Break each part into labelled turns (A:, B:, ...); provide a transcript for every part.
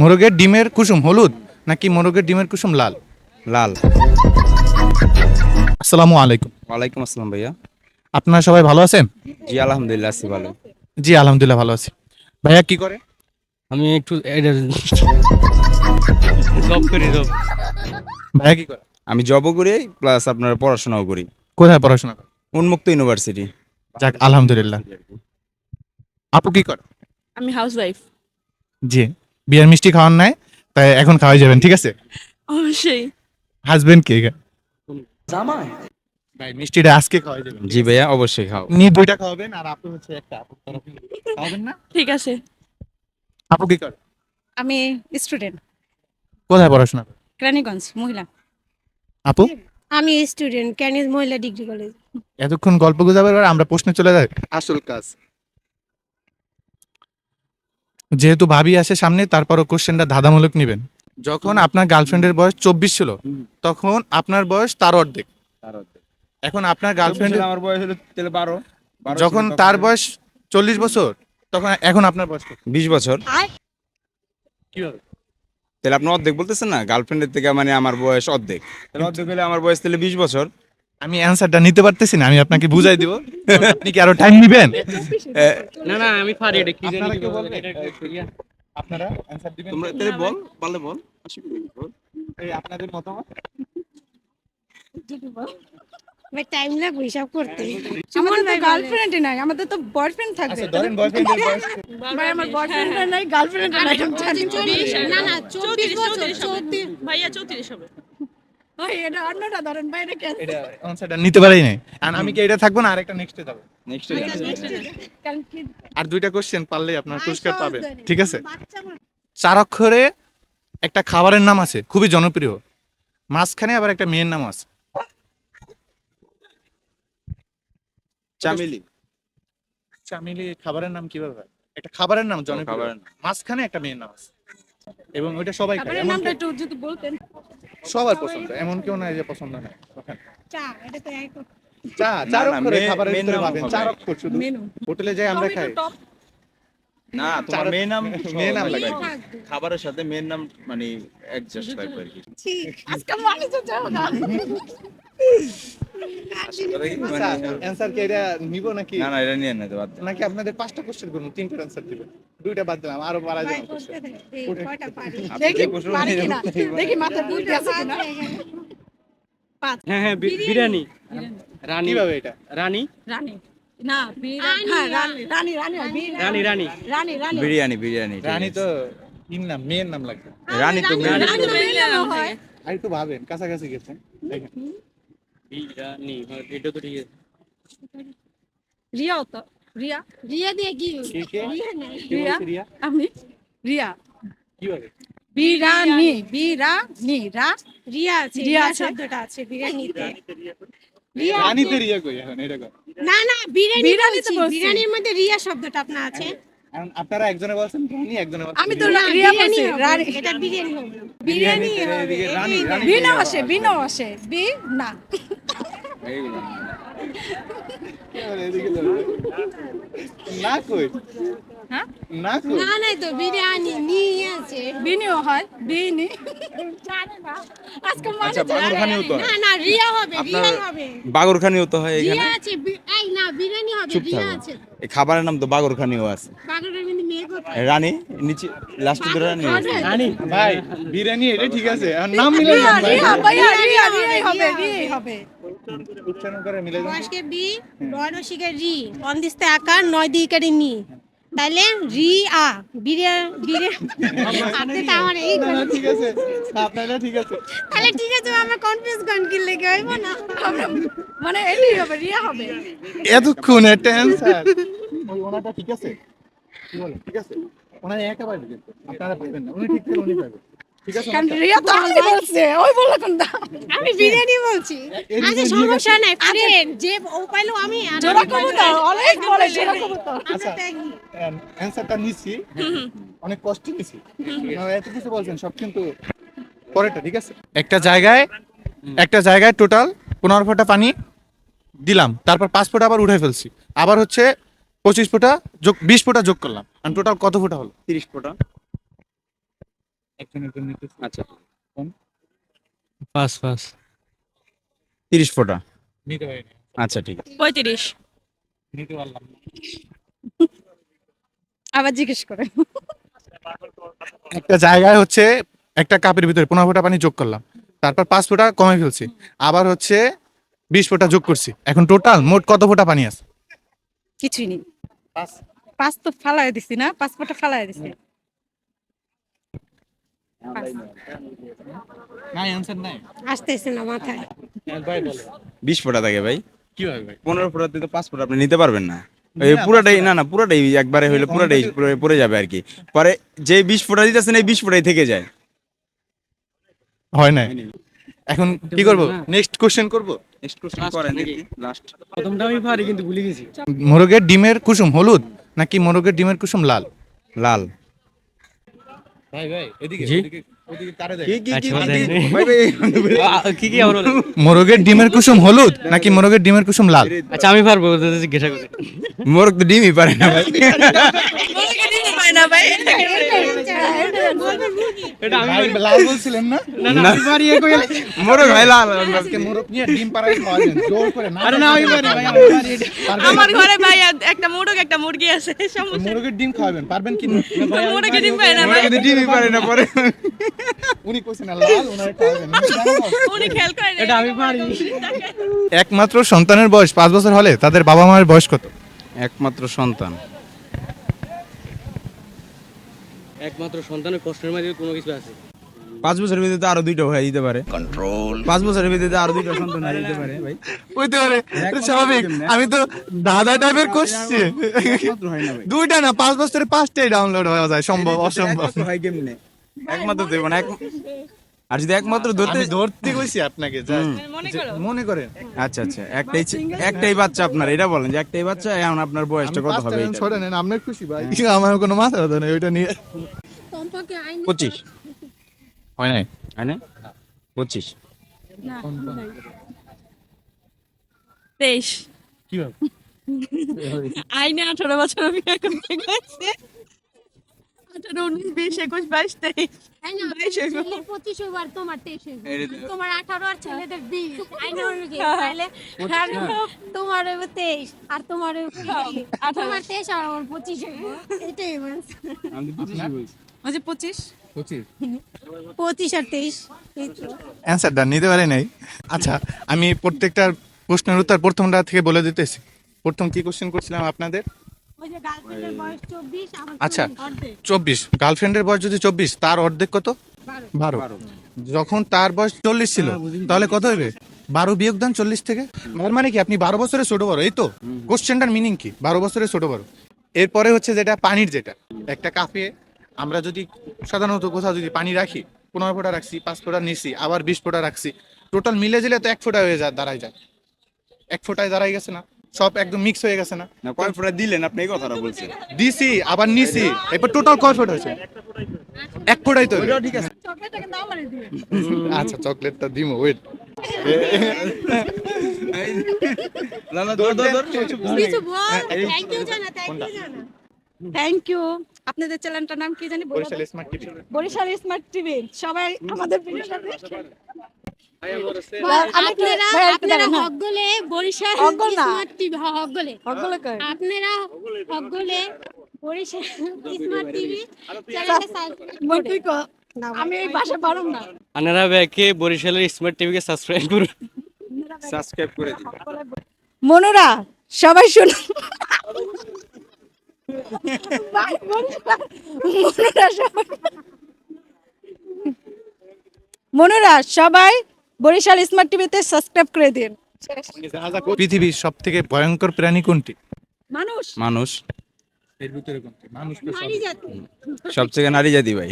A: মোরগের ডিমের কুসুম হলুদ নাকি মোরগের ডিমের কুসুম লাল?
B: লাল।
A: আসসালামু আলাইকুম।
B: ওয়ালাইকুম আসসালাম ভাইয়া।
A: আপনারা সবাই ভালো আছেন?
B: জি আলহামদুলিল্লাহ আছি ভালো।
A: জি আলহামদুলিল্লাহ ভালো আছি। ভাইয়া কি করে?
C: আমি একটু জব করি জব
A: ভাইয়া কি করে?
B: আমি জবও করি প্লাস আপনার পড়াশোনাও করি।
A: কোথায় পড়াশোনা করে
B: উন্মুক্ত ইউনিভার্সিটি
A: যাক আলহামদুলিল্লাহ। আপু কি করে?
D: আমি হাউস ওয়াইফ
A: জি। বিয়ার মিষ্টি খাওয়ার নাই তাই এখন খাওয়াই যাবেন ঠিক আছে?
D: অবশ্যই।
A: হাজবেন্ড কে? ভাই মিষ্টিটা আজকে খাওয়াই যাবেন।
B: জি ভাইয়া অবশ্যই খাও
A: নি দুইটা খাওয়াবেন আর আপু হচ্ছে একটা আপু খাওয়াবেন না?
D: ঠিক আছে।
A: আপু কি করে?
E: আমি স্টুডেন্ট
A: কোথায় পড়াশোনা করে?
E: রানীগঞ্জ মহিলা।
A: আপু?
E: আমি স্টুডেন্ট ক্যানিস মহিলা ডিগ্রি কলেজ
A: এতক্ষণ গল্প গুজাবের আমরা প্রশ্নে চলে যাই। আসল কাজ। যেহেতু ভাবি আসে সামনে তারপরও কোশ্চেনটা ধাঁধামূলক নেবেন। যখন আপনার গার্লফ্রেন্ডের বয়স চব্বিশ ছিল তখন আপনার বয়স তার অর্ধেক। এখন আপনার গার্লফ্রেন্ড
B: আমার বয়স হলো তাহলে বারো।
A: যখন তার বয়স চল্লিশ বছর তখন এখন আপনার বয়স
B: বিশ বছর।
A: কীভাবে?
B: তাহলে আপনি অর্ধেক বলতেছেন না? গার্লফ্রেন্ডের থেকে মানে আমার বয়স অর্ধেক। তাহলে অর্ধেক হলে আমার বয়স তাহলে বিশ বছর।
A: আমি অ্যানসারটা নিতে পারতেছি না আমি আপনাকে বুঝাই দিব। আপনি কি আরও টাইম নেবেন?
C: না না আমি পারি এটা কি জানি কি? একটু
A: আপনারা অ্যান্সার দিবেন?
B: তোমরা তাহলে বল পারলে বল।
A: এই আপনাদের মতামত?
E: টাইম লাগবে হিসাব করতে।
F: আমাদের তো গার্লফ্রেন্ডই নাই আমাদের তো বয়ফ্রেন্ড থাকবে।
A: আচ্ছা ধরেন বয়ফ্রেন্ডের বয়স
F: ভাই আমার বয়ফ্রেন্ড নাই গার্লফ্রেন্ড নাই
E: না না চব্বিশ বছর চৌত্রিশ।
D: ভাইয়া চৌত্রিশ হবে।
F: ভাই এটা অন্যটা ধরেন ভাই এটা
A: এটা অ্যান্সারটা নিতে পারি নাই। আর আমি কি এটা থাকব না? আরেকটা নেক্সটে যাব।
B: নেক্সট
A: আর দুইটা কোশ্চেন পারলে আপনার পুরস্কার পাবেন। ঠিক আছে? চার অক্ষরে একটা খাবারের নাম আছে খুবই জনপ্রিয়। মাঝখানে আবার একটা মেয়ের নাম আছে।
B: চামেলি।
A: চামিলি খাবারের নাম কীভাবে হয়? একটা খাবারের নাম জনপ্রিয়।
B: খাবারের নাম।
A: মাঝখানে একটা মেয়ের নাম আছে। এবং ওইটা সবাই খায়।
F: নামটা একটু যদি বলতেন।
A: সবার পছন্দ এমন কেউ নাই যে পছন্দ নাই
E: চা এটা তো এক
A: চা চার অক্ষরে খাবারের ভিতরে পাবেন
B: হবে।
A: চার অক্ষর শুধু। হোটেলে যাই আমরা খাই।
B: না তোমার মেয়ের নাম
A: মেয়ের নাম লাগে।
B: খাবারের সাথে মেয়ের নাম মানে অ্যাডজাস্ট হয় আর কি।
F: আজকে মানুষ যাও না।
B: মানে
A: অ্যান্সার কি এটা নিব নাকি?
B: না না এটা নিয়ে না বাদ
A: নাকি আপনাদের পাঁচটা কোশ্চেন করুন তিনটা অ্যান্সার দিবেন দুইটা বাদ দিলাম আরও বাড়া
E: ভাই
A: যাবে
F: দেখি পারি কিনা? দেখি আছে কিনা?
E: হয়ে
C: হ্যাঁ হ্যাঁ বিরিয়ানি। রানী।
A: কীভাবে এটা?
C: রানী?
F: রানী। না
E: রানী,
F: হ্যাঁ রানী রানী রানী
C: রানী রানী
F: রানী রানী
B: বিরিয়ানি বিরিয়ানি
A: রানী তো ইন নাম মেয়ের নাম লাগবে।
B: রানী তো
F: মেয়ের হয়।
A: আর একটু ভাবেন কাছাকাছি গেছেন। দেখেন।
C: বিরিয়ানি হ্যাঁ, এটা তো ঠিক আছে
F: রিয়াও তো রিয়া?
E: রিয়া দিয়ে কি
A: কে কে?
E: রিয়া।
F: রিয়া?
A: রিয়া?
F: রিয়া।
A: কীভাবে?
F: বিরানি বিরানি রা
E: রিয়া আছে
F: রিয়া
E: শব্দটা আছে বিরিয়ানিতে রিয়া
A: রিয়া কই এখন? এটা কর
E: না না বলছি।
F: বলছি।
E: বিরিয়ানির মধ্যে রিয়া শব্দটা আপনার আছে?
A: এখন আপনারা একজনে বলছেন রানী একজনে বলছেন।
F: আমি তো
A: রিয়া।
E: বিরিয়ানি
F: বলছি
E: হবে। এটা বিরিয়ানি হবে।
F: বিরিয়ানি হবে।
A: এদিকে রানী রানী
F: বিনো আসে বিনো আসে। বি না।
A: ನಾಲ್ಕು.
F: হ্যাঁ?
A: না
E: না তো বিরিয়ানি নিয়ে আছে।
F: বিনিও হয় বিনি। আজকে
B: আচ্ছা বাগরখানিও তো
E: না না রিয়া হবে রিয়া হবে।
B: বাগরখানিও তো হয় এখানে?
E: রিয়া আছে এই না বিরিয়ানি হবে রিয়া আছে।
B: এই খাবারের নাম তো বাগরখানিও আছে।
E: কোথায়?
B: রানী নিচে লাস্টে রানী
C: রানী।
A: ভাই বিরিয়ানি এটা ঠিক আছে। নাম মিলে
F: রিয়া
A: যান
F: রিয়া রিয়া
E: হবে, রিয়া
F: হবে।
A: উচ্চারণ করে মিলে
E: বয়সকে বি রয়নশিকে রি। অন্দিস্তে আকার নয় দিকে নি। তাইলে রি আ বিরিয়া বিরিয়া। আপনি তো আমার এই
A: ঠিক আছে। আপনারা ঠিক আছে।
E: তাহলে ঠিক আছে আমরা কনফিউজ কোন কি লেগে হইব না?
F: মানে এটাই হবে রিয়া হবে।
A: এতক্ষণ একটা অ্যান্সার ওই ওনাটা ঠিক আছে? কি বলে? ঠিক আছে? ওনার একেবারে ঠিক আপনারা পাবেন না উনি ঠিক করে উনি পাবেন ঠিক আছে
F: কারণ রিয়া তো আমি বলছে ওই বলে কোন দাম?
E: আমি বিরিয়ানি বলছি। আচ্ছা সমস্যা নাই ফ্রেন্ড যে ও পাইলো আমি আর
F: জোড়া কবুতর অনেক বলে জোড়া কবুতর।
A: অনেক কষ্ট আপনারা এত কিছু বলছেন সব কিন্তু পরেরটা ঠিক আছে? একটা জায়গায় একটা জায়গায় টোটাল পনেরো ফোঁটা পানি দিলাম তারপর পাঁচ ফোঁটা আবার উঠে ফেলছি। আবার হচ্ছে পঁচিশ ফোঁটা যোগ বিশ ফোঁটা যোগ করলাম। টোটাল কত ফোঁটা হলো?
B: তিরিশ ফোঁটা।
A: একজনের জন্য নিতে
B: আচ্ছা।
C: পাঁচ পাঁচ
B: তিরিশ ফোঁটা।
A: নিতে পারিনি।
B: আচ্ছা ঠিক আছে।
D: পঁয়ত্রিশ।
A: নিতে পারলাম না।
F: আবার জিজ্ঞেস করে।
A: একটা জায়গায় হচ্ছে একটা কাপের ভিতরে পনেরো ফোঁটা পানি যোগ করলাম। তারপর পাঁচ ফোঁটা কমে ফেলছি। আবার হচ্ছে বিশ ফোঁটা যোগ করছি। এখন টোটাল মোট কত ফোঁটা পানি আছে?
F: কিছুই নেই। পাঁচ। তো ফালাই দিছি না পাঁচ ফোঁটা ফালাই দিছি।
A: নাই অ্যান্সার নাই?
E: আসতেছে না মাথায়।
A: ভাই বলো।
B: বিশ ফোঁটা থাকে ভাই।
A: কীভাবে ভাই?
B: পনেরো ফোঁটাতে তো পাঁচ ফোঁটা আপনি নিতে পারবেন না। এই পুরোটাই না। না পুরোটাই একবারে হইলে পুরোটাই পড়ে যাবে আর কি। পরে যে বিশ ফোঁটা দিতেছেন এই বিশ ফোঁটাই থেকে যায়।
A: হয় নাই? এখন কি করব? নেক্সট কোশ্চেন করব?
B: নেক্সট কোশ্চেন করেন লাস্ট
C: প্রথমটা আমি পারি কিন্তু ভুলে গেছি।
A: মোরগের ডিমের কুসুম হলুদ নাকি মোরগের ডিমের কুসুম লাল?
B: লাল।
A: মোরগের ডিমের কুসুম হলুদ নাকি মোরগের ডিমের কুসুম লাল?
C: আচ্ছা আমি পারব ওদের জিজ্ঞাসা করে
B: মোরগ তো ডিমই পারে না ভাই।
C: এটা আমি
A: লাল বলছিলেন না?
C: না না আমি পারি
B: মোরগ ভাই লাল
A: আজকে মোরগ নিয়ে ডিম পাড়াই খাওয়া যায়। জোর করে না
C: আরে না আমি পারি ভাই আমি পারি এটা।
A: পারবেন?
D: আমার ঘরে ভাই একটা মোরগ একটা মুরগি আছে সমস্যা। নেই।
A: ডিম খাওয়াবেন পারবেন কি না?
D: মুরগি ডিম পায় না ভাই।
B: মোরগ ডিমই পারে না পরে।
A: উনি কইছেন লাল ওনারে খাওয়াবেন আমি জানি না।
D: উনি খেয়াল করে
C: এটা আমি পারি।
A: একমাত্র সন্তানের বয়স পাঁচ বছর হলে তাদের বাবা মায়ের বয়স কত?
B: একমাত্র সন্তান।
C: একমাত্র সন্তানের কষ্টের মাঝে কোনো কিছু আছে।
B: পাঁচ বছরের ভিতরে আরও দুইটা ভাই দিতে পারে। পাঁচ বছরের ভিতরে আরও দুইটা সন্তান হয়ে দিতে পারে ভাই।
A: হইতে পারে স্বাভাবিক। আমি তো দাদা টাইপের
B: ভাই।
A: দুইটা না পাঁচ বছরে পাঁচটাই ডাউনলোড হওয়া যায় সম্ভব অসম্ভব।
B: একমাত্র হয় কেমনে? একমাত্র দেব না এক আর যদি একমাত্র ধরতে
A: ধরতে কইছি আপনাকে
D: মনে
A: করেন
B: আচ্ছা আচ্ছা একটাই একটাই বাচ্চা আপনার এটা বলেন যে একটাই বাচ্চা এখন আপনার বয়সটা কত হবে?
A: সরে নেন আপনার খুশি ভাই। আমার কোনো মাথা ব্যথা নেই ওইটা নিয়ে।
B: পঁচিশ।
A: হয় নাই?
B: হয় না পঁচিশ
D: তেইশ।
A: কীভাবে
D: আইনে আঠারো বছর আমি এখন গেছে। আঠারো উনিশ বিশ একুশ বাইশ তেইশ।
E: পঁচিশ তোমার তেইশ। তোমার আঠারো আর ছেলেদের বিশ। অনুযায়ী তাইলে আর তোমার তেইশ আর তোমার তোমার তেইশ আর আমার পঁচিশ এটাই বলছি।
F: পঁচিশ?
A: পঁচিশ।
E: পঁচিশ আর তেইশ।
A: অ্যান্সারটা নিতে পারে নাই। আচ্ছা আমি প্রত্যেকটা প্রশ্নের উত্তর প্রথমটা থেকে বলে দিতেছি। প্রথম কি কোশ্চেন করছিলাম আপনাদের? আচ্ছা চব্বিশ। গার্লফ্রেন্ডের বয়স যদি চব্বিশ তার অর্ধেক কত? বারো। যখন তার বয়স চল্লিশ ছিল তাহলে কত হবে? বারো বিয়োগ দেন চল্লিশ থেকে? তার মানে কি আপনি বারো বছরের ছোট বড় এই তো? কোশ্চেনটার মিনিং কি? বারো বছরের ছোট বড়। এরপরে হচ্ছে যেটা পানির যেটা। একটা কাপে আমরা যদি সাধারণত কোথাও যদি পানি রাখি পনেরো ফোঁটা রাখছি পাঁচ ফোঁটা নিছি আবার বিশ ফোঁটা রাখছি টোটাল মিলে দিলে তো এক ফোঁটা হয়ে যায় দাঁড়ায় যায়। এক ফোঁটায় দাঁড়াই গেছে না? সব একদম মিক্স হয়ে গেছে না।
B: না কয় ফোঁটা দিলেন আপনি? এই কথাটা বলছেন।
A: দিছি আবার নিছি। এরপর টোটাল কয় ফোঁটা হয়েছে? এক ফোঁটাই তো
B: ঠিক আছে
A: আচ্ছা চকলেটটা দিমো ওয়েট
B: ধর ধর
E: কিছু বল থ্যাংক ইউ জানা থ্যাংক ইউ জানা।
F: থ্যাংক ইউ আপনাদের চ্যানেলটার নাম কি জানি?
A: Barishal smart TV.
F: Barishal smart TV. সবাই আমাদের
E: আপনারা
F: ভাই, একটু
E: আপনারা
F: দাঁড়ান।
E: বরিশাল স্মার্ট টিভি হকগলে।
F: ওগুলো কই?
E: আপনারা হকগলে বরিশাল স্মার্ট টিভি চ্যানেলটা সাবস্ক্রাইব
F: বোন, তুই ক। আমি এই ভাষা পারুম না।
C: আনারা ব্যাকে বরিশালের স্মার্ট টিভিকে সাবস্ক্রাইব করুন।
B: সাবস্ক্রাইব করে দিন।
F: মনুরা সবাই শুনুন। সবাই মনুরা সবাই বরিশাল স্মার্ট টিভিতে সাবস্ক্রাইব করে দিন।
A: পৃথিবীর সব থেকে ভয়ঙ্কর প্রাণী কোনটি?
F: মানুষ।
B: মানুষ।
A: এর ভিতরে কোনটি? মানুষ
E: নারী জাতি
B: সবথেকে নারী জাতি ভাই।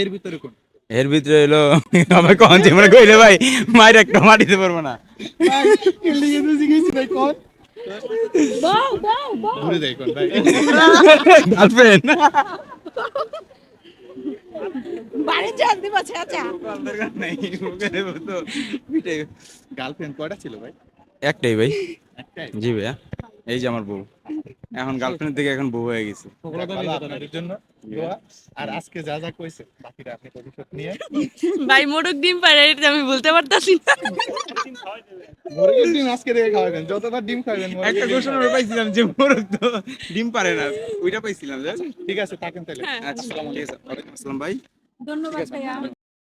A: এর ভিতরে কোন
B: এর ভিতরে হলো আমার কখন যে মানে কইলে ভাই মায়ের একটা মাটিতে পারব না।
A: কোন
B: গার্লফ্রেন্ড
F: বাড়ি যান দিবা চাচা
A: গার্লফ্রেন্ড কয়টা ছিল ভাই?
B: একটাই ভাই।
A: একটাই?
B: জি ভাইয়া। এই যে আমার বউ। এখন গার্লফ্রেন্ড থেকে এখন বউ হয়ে গেছে।
A: আর আজকে যা যা কইছে বাকিটা আপনি ভবিষ্যৎ নিয়ে।
D: ভাই মোরগ ডিম পারে এটা আমি বলতে পারতাছি না।
A: মুরগির ডিম আজকে থেকে খাওয়াবেন যতবার ডিম খাবেন
B: একটা কোশ্চেন
A: খাবেন।
B: পাইছিলাম যে মোরগ তো ডিম পারে না ওইটা পাইছিলাম জানেন?
A: ঠিক আছে থাকেন তাহলে।
D: হ্যাঁ।
B: আচ্ছা ঠিক আছে ওয়ালাইকুম আসসালাম ভাই।
F: ধন্যবাদ ভাইয়া।